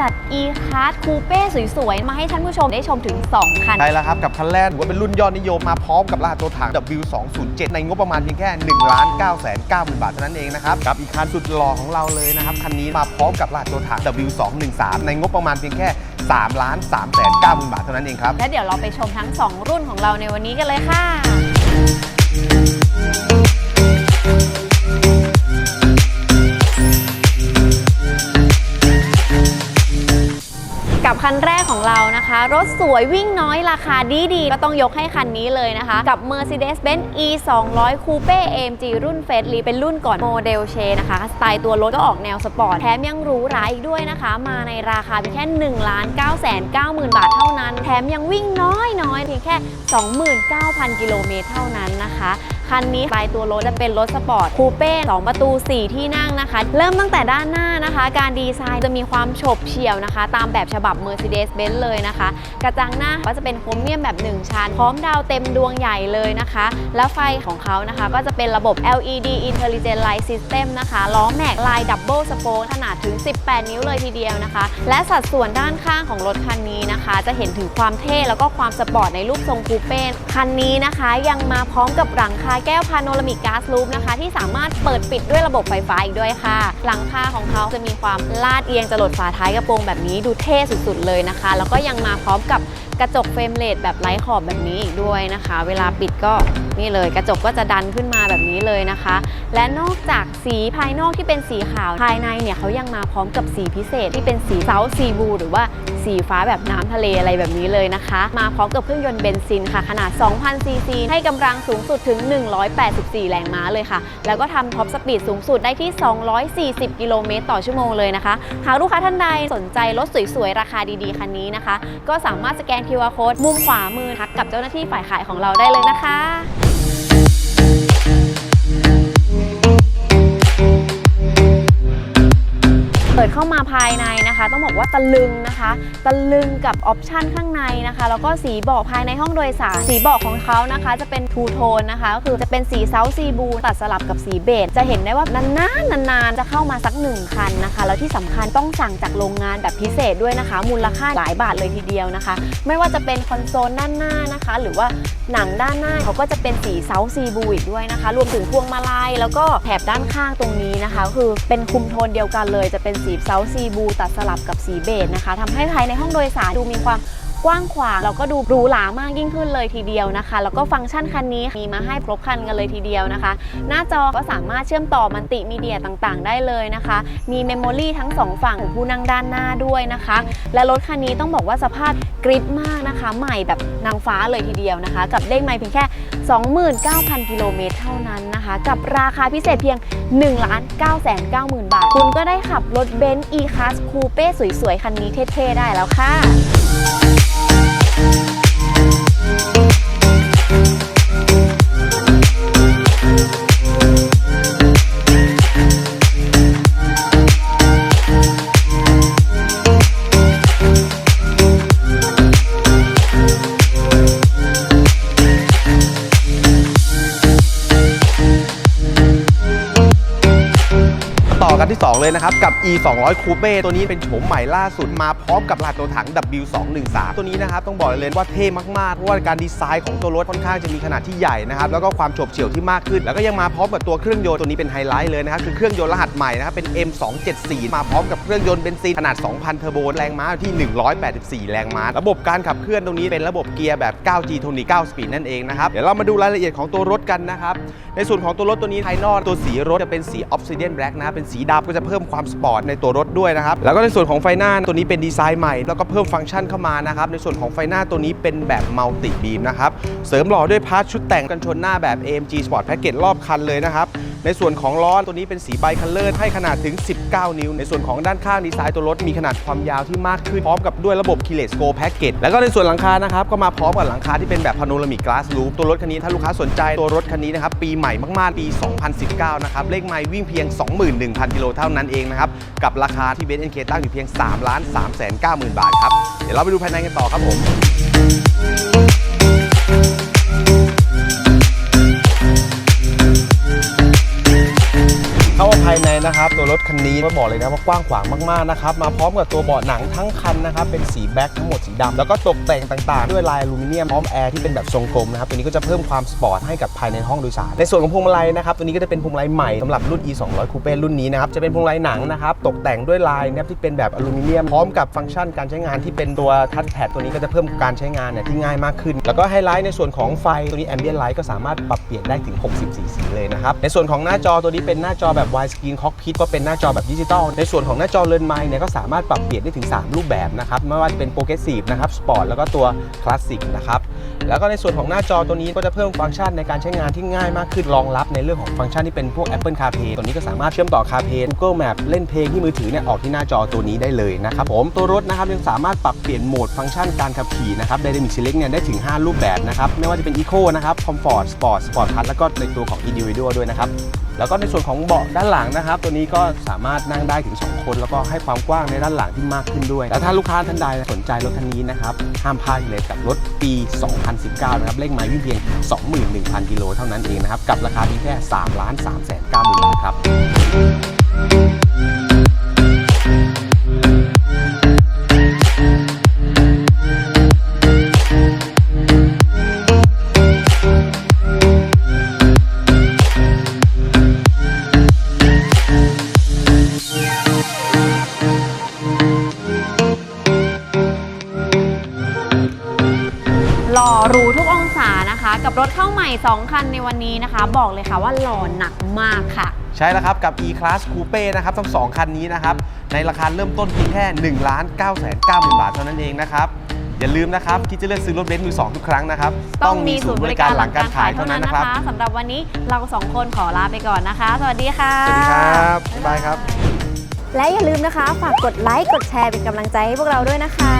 จัด e-class coupe สวยๆ มาให้ท่านผู้ชมได้ชมถึง 2 คัน ใช่แล้วครับ กับคันแรกถือว่าเป็นรุ่นยอดนิยมมาพร้อมกับรหัสตัวถัง W207 ในงบประมาณเพียงแค่1ล้าน9 9 0 0 0บาทเท่านั้นเองนะครับกับอีกคันสุดหล่อของเราเลยนะครับ คันนี้มาพร้อมกับรหัสตัวถัง W213 ในงบประมาณเพียงแค่3ล้าน3 9 0 0 0 0บาทเท่านั้นเองครับและเดี๋ยวเราไปชมทั้ง 2 รุ่นของเราในวันนี้กันเลยค่ะ กับคันแรกของเรานะคะ รถสวยวิ่งน้อยราคาดีดีๆก็ต้องยกให้คันนี้เลยนะคะ กับ Mercedes-Benz E 200 Coupe AMG รุ่นเฟสลีเป็นรุ่นก่อนโมเดลเชนะคะ สไตล์ตัวรถก็ออกแนวสปอร์ตแถมยังหรูหราอีกด้วยนะคะ มาในราคาเพียงแค่1ล้าน9 9 0 0 0 บาทเท่านั้น แถมยังวิ่งน้อยน้อยๆเพียงแค่ 29,000 กิโลเมตรเท่านั้นนะคะ คันนี้ปลายตัวรถจะเป็นรถสปอร์ตคูเป้2ประตู 4 ที่นั่งนะคะ เริ่มตั้งแต่ด้านหน้านะคะ การดีไซน์จะมีความฉบเฉี่ยวนะคะ ตามแบบฉบับ Mercedes-Benz เลยนะคะ กระจังหน้าก็จะเป็นโครเมียมแบบ 1 ชั้น พร้อมดาวเต็มดวงใหญ่เลยนะคะ แล้วไฟของเขานะคะก็จะเป็นระบบ LED Intelligent Light System นะคะล้อแม็กลายดับเบิลสโปขนาดถึง 18 นิ้วเลยทีเดียวนะคะ และสัดส่วนด้านข้างของรถคันนี้นะคะ จะเห็นถึงความเท่แล้วก็ความสปอร์ตในรูปทรงคูเป้คันนี้นะคะ ยังมาพร้อมกับหลังคาแก้วพาโนรามิกก๊าซลูปนะคะ ที่สามารถเปิดปิดด้วยระบบไฟฟ้าอีกด้วยค่ะ หลังคาของเขาจะมีความลาดเอียงจรดฝาท้ายกระโปรงแบบนี้ดูเท่สุดๆเลยนะคะ แล้วก็ยังมาพร้อมกับ กระจกเฟรมเลสแบบไร้ขอบแบบนี้อีกด้วยนะคะ เวลาปิดก็นี่เลย กระจกก็จะดันขึ้นมาแบบนี้เลยนะคะ และนอกจากสีภายนอกที่เป็นสีขาวภายในเนี่ยเขายังมาพร้อมกับสีพิเศษที่เป็นสีเซาซีบูหรือว่าสีฟ้าแบบน้ำทะเลอะไรแบบนี้เลยนะคะ มาพร้อมกับเครื่องยนต์เบนซินค่ะ ขนาด 2,000 ซีซี ให้กำลังสูงสุดถึง 184 แรงม้าเลยค่ะ แล้วก็ทำท็อปสปีดสูงสุดได้ที่ 240 กิโลเมตรต่อชั่วโมงเลยนะคะ หากลูกค้าท่านใดสนใจรถสวยๆ ราคาดีๆ คันนี้นะคะ ก็สามารถสแกน QR Code มุมขวามือทักกับเจ้าหน้าที่ฝ่ายขายของเราได้เลยนะคะ เปิดเข้ามาภายในนะคะ ต้องบอกว่าตะลึงนะคะตะลึงกับออปชันข้างในนะคะ แล้วก็สีเบาะภายในห้องโดยสารสีเบาะของเขานะคะ จะเป็นทูโทนนะคะก็คือจะเป็นสีเซาซีบูตัดสลับกับสีเบจจะเห็นได้ว่านานๆนานๆจะเข้ามาสักหนึ่งคันนะคะ แล้วที่สำคัญต้องสั่งจากโรงงานแบบพิเศษด้วยนะคะ มูลค่าหลายบาทเลยทีเดียวนะคะ ไม่ว่าจะเป็นคอนโซลด้านหน้านะคะ หรือว่าหนังด้านหน้าเขาก็จะเป็นสีเซาซีบูอีกด้วยนะคะ รวมถึงพวงมาลัยแล้วก็แถบด้านข้างตรงนี้นะคะก็คือเป็นคุมโทนเดียวกันเลยจะเป็นสีเซาซีบูตัดสลับกับสีเบจนะคะทำให้ภายในห้องโดยสารดูมีความกว้างขวางแล้วก็ดูหรูหรามากยิ่งขึ้นเลยทีเดียวนะคะ แล้วก็ฟังก์ชันคันนี้มีมาให้ครบคันกันเลยทีเดียวนะคะ หน้าจอก็สามารถเชื่อมต่อมัลติมีเดียต่างๆ ได้เลยนะคะ มีเมมโมรีทั้งสองฝั่งของผู้นั่งด้านหน้าด้วยนะคะ และรถคันนี้ต้องบอกว่าสภาพกริปมากนะคะ ใหม่แบบนางฟ้าเลยทีเดียวนะคะ กับเลขไมล์เพียงแค่ 29,000 กิโลเมตรเท่านั้นนะคะ กับราคาพิเศษเพียง 1 9 9 0 0 0 0บาท คุณก็ได้ขับรถเบนซ์ E-Class Coupe สวยๆ คันนี้เท่ ๆ ได้แล้วค่ะ อกันที่ 2 เลยนะครับ กับ e 2 0 0 coupe ตัวนี้เป็นโฉมใหม่ล่าสุดมาพร้อมกับรหัสตัวถัง w 2 1 3ตัวนี้นะครับ ต้องบอกเลยว่าเท่มากๆเพราะว่าการดีไซน์ของตัวรถค่อนข้างจะมีขนาดที่ใหญ่นะครับ แล้วก็ความโฉบเฉี่ยวที่มากขึ้น แล้วก็ยังมาพร้อมกับตัวเครื่องยนต์ตัวนี้เป็นไฮไลท์เลยนะครับ คือเครื่องยนต์รหัสใหม่นะครับเป็น M 2 7 4มาพร้อมกับเครื่องยนต์เบนซินขนาด 2,000 เทอร์โบแรงม้าที่ 184 แรงม้าระบบการขับเคลื่อนตรงนี้เป็นระบบเกียร์แบบ 9G โทนิ9 Speed นั่นเองนะครับเดี๋ยวเรามาดูรายละเอียดของตัวรถกันนะครับในส่วนของตัวรถตัวนี้ภายนอกตัวสีรถจะเป็นสี Obsidian Black นะเป็นสีดับก็จะเพิ่มความสปอร์ตในตัวรถด้วยนะครับ แล้วก็ในส่วนของไฟหน้าตัวนี้เป็นดีไซน์ใหม่ แล้วก็เพิ่มฟังก์ชันเข้ามานะครับ ในส่วนของไฟหน้าตัวนี้เป็นแบบมัลติบีมนะครับ เสริมหล่อด้วยพาร์ทชุดแต่งกันชนหน้าแบบ AMG Sport Package รอบคันเลยนะครับ ในส่วนของล้อตัวนี้เป็นสีไบคัลเลอร์ให้ขนาดถึง 19 นิ้ว ในส่วนของด้านข้างดีไซน์ตัวรถมีขนาดความยาวที่มากขึ้นพร้อมกับด้วยระบบ Keyless Go Package แล้วก็ในส่วนหลังคานะครับก็มาพร้อมกับหลังคาที่เป็นแบบ Panoramic Glass Roof ตัวรถคันนี้ถ้าลูกค้าสนใจตัวรถคันนี้นะครับปีใหม่มากๆปี 2019 นะครับเลขไมล์วิ่งเพียง 21,000 กิโลเท่านั้นเองนะครับกับราคาที่เบนซ์เอ็นเคตั้งอยู่เพียง3ล้าน3แสน9หมื่นบาทครับเดี๋ยวเราไปดูภายในกันต่อครับผม นะครับ ตัวรถคันนี้ก็บอกเลยนะว่ากว้างขวางมากๆนะครับ มาพร้อมกับตัวเบาะหนังทั้งคันนะครับ เป็นสีแบ็คทั้งหมดสีดำแล้วก็ตกแต่งต่างๆ ด้วยลายอลูมิเนียมพร้อมแอร์ที่เป็นแบบทรงกลมนะครับ ตัวนี้ก็จะเพิ่มความสปอร์ตให้กับภายในห้องโดยสาร ในส่วนของพวงมาลัยนะครับ ตัวนี้ก็จะเป็นพวงมาลัยใหม่สำหรับรุ่น e 2 0 0 coupe รุ่นนี้นะครับ จะเป็นพวงมาลัยหนังนะครับ ตกแต่งด้วยลายนะครับที่เป็นแบบอลูมิเนียม พร้อมกับฟังก์ชันการใช้งานที่เป็นตัวทัชแพดตัวนี้ก็จะเพิ่มการใช้งานเนี่ยที่ง่ายมากขึ้น แล้วก็ไฮไลท์ในส่วนของไฟตัวนี้ ambient light ก็สามารถปรับเปลี่ยนได้ถึง 64 สีเลยนะครับในส่วนของหน้าจอตัวนี้เป็นหน้าจอแบบ wide screen cockpit ก็เป็นหน้าจอแบบดิจิตอลในส่วนของหน้าจอเลนไมล์เนี่ยก็สามารถปรับเปลี่ยนได้ถึง 3 รูปแบบนะครับไม่ว่าจะเป็น progressive นะครับ sport แล้วก็ตัว classic นะครับแล้วก็ในส่วนของหน้าจอตัวนี้ก็จะเพิ่มฟังก์ชันในการใช้งานที่ง่ายมากขึ้นรองรับในเรื่องของฟังก์ชันที่เป็นพวก Apple CarPlay ตัวนี้ก็สามารถเชื่อมต่อ CarPlay Google Map เล่นเพลงที่มือถือเนี่ยออกที่หน้าจอตัวนี้ได้เลยนะครับผมตัวรถนะครับยังสามารถปรับเปลี่ยนโหมดฟังก์ชันการขับขี่นะครับ Dynamic Select เนี่ยได้ถึง 5 รูปแบบนะครับไม่ว่าจะเป็น Eco นะครับ Comfort Sport Sport Plus แล้วก็ในตัวของ Individual ด้วยนะครับแล้วก็ในส่วนของเบาะด้านหลังนะครับตัวนี้ก็สามารถนั่งได้ถึง 2 คน แล้วก็ให้ความกว้างในด้านหลังที่มากขึ้นด้วย แล้วถ้าลูกค้าท่านใดสนใจรถคันนี้นะครับ ห้ามพลาดเลยกับรถปี 2019 นะครับ เลขไม้วิ่งเพียง 21,000 กิโลเท่านั้นเองนะครับ กับราคาเพียงแค่3ล้าน3แสน9หมื่นบาทครับ ใหม่ 2 คันในวันนี้นะคะ บอกเลยค่ะว่าหล่อหนักมากค่ะ ใช่แล้วครับ กับ E-Class Coupe นะครับ ทั้ง 2 คันนี้นะครับ ในราคาเริ่มต้นเพียงแค่1ล้าน9 9 0 0 0 0 บาทเท่านั้นเองนะครับ อย่าลืมนะครับคิดจะเลือกซื้อรถเบนซ์มือสองทุกครั้งนะครับต้องมีศูนย์บริการหลังการขายเท่านั้นนะคะสำหรับวันนี้เราสองคนขอลาไปก่อนนะคะ สวัสดีค่ะสวัสดีครับบ๊ายบายครับ และอย่าลืมนะคะ ฝากกดไลค์กดแชร์เป็นกำลังใจให้พวกเราด้วยนะคะ